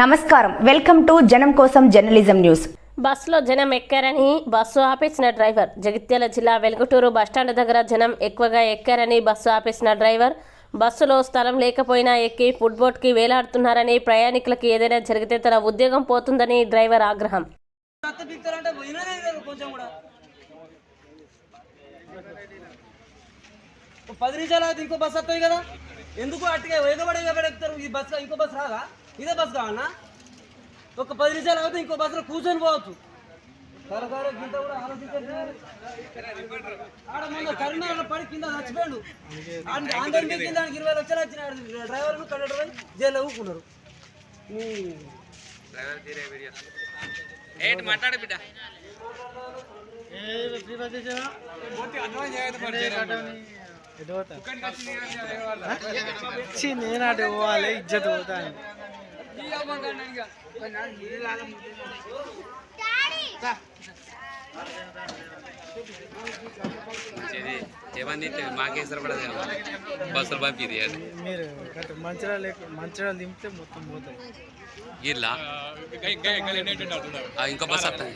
నమస్కారం. Welcome to జనం కోసం జర్నలిజం న్యూస్. బస్సులో జనం ఎక్కారని బస్సు ఆపేసిన డ్రైవర్. జగిత్యాల జిల్లా వెలుగుటూరు బస్టాండ్ దగ్గర జనం ఎక్కువగా ఎక్కారని బస్సు ఆపేసిన డ్రైవర్. బస్సులో స్థలం లేకపోయినా ఎక్కి ఫుట్బోట్కి వేలాడుతున్నారని ప్రయాణికులకి ఏదైనా జరిగితే తన ఉద్యోగం పోతుందని డ్రైవర్ ఆగ్రహం. పది నిమిషాలు ఇంకో బస్ వస్తుంది కదా. ఎందుకు అట్టుగా ఎక్కుతారు? ఈ బస్ ఇంకో బస్ రాదా? ఇదే బస్ కావన్నా ఒక పది నిమిషాలు అయితే ఇంకో బస్సులో కూర్చొని పోవచ్చు. గింత కూడా ఆడ మొన్న పడి కింద చచ్చిపోయాడు. ఆంధ్ర కింద ఆయనకి ఇరవై లక్షలు వచ్చిన డ్రైవర్ కండక్టర్ జైల్లో ఊరుకున్నారు ఈ- నేను అటు పోవాలి ఇజ్జత్ పోతాను. ఏమని మాకేసరి పడదు బస్సులు పంపిది మీరు గట్ట మంచిరాలు ఎక్కు- మంచిరాలు దింపితే మొత్తం పోతాయి. ఇల్లా? ఆ, ఇంకో బస్ వస్తుంది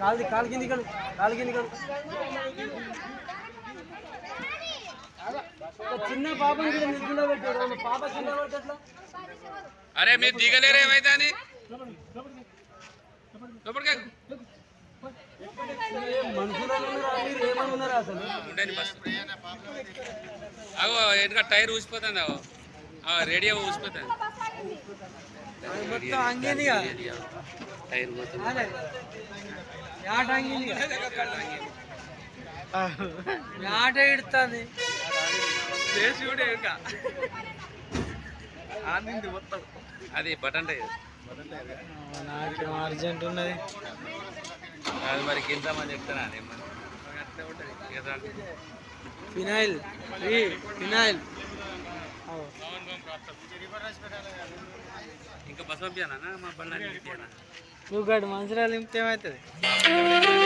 కాలు కాలు కింది కను కాలు కింది ఒక చిన్న పాపని కూడా నిద్రలో పెట్టాడు వాళ్ళ పాప కింద? అరే మీరు దిగలేరు ఏమైతే అని మనుషులు అసలు? బస్. అగో ఎందుకంటే టైర్ ఊసిపోతుంది? రేడియో ఊసిపోతుంది. మొత్తం అంగేదిగా రేడియో. టైర్ పోతుంది. అదే. యాట అంగింది ఆట ఇడుతుంది అది బటన్ టైర్. నాకు అర్జెంట్ ఉన్నది. అది మరి కింద మంది చెప్తానా ఫినాయిల్ ఫినాయిల్ ఇంకా బస్ పంపించానా మా బండి పంపించానా నువ్వు గడు మంచిరాలు దింపితే ఏమవుతుంది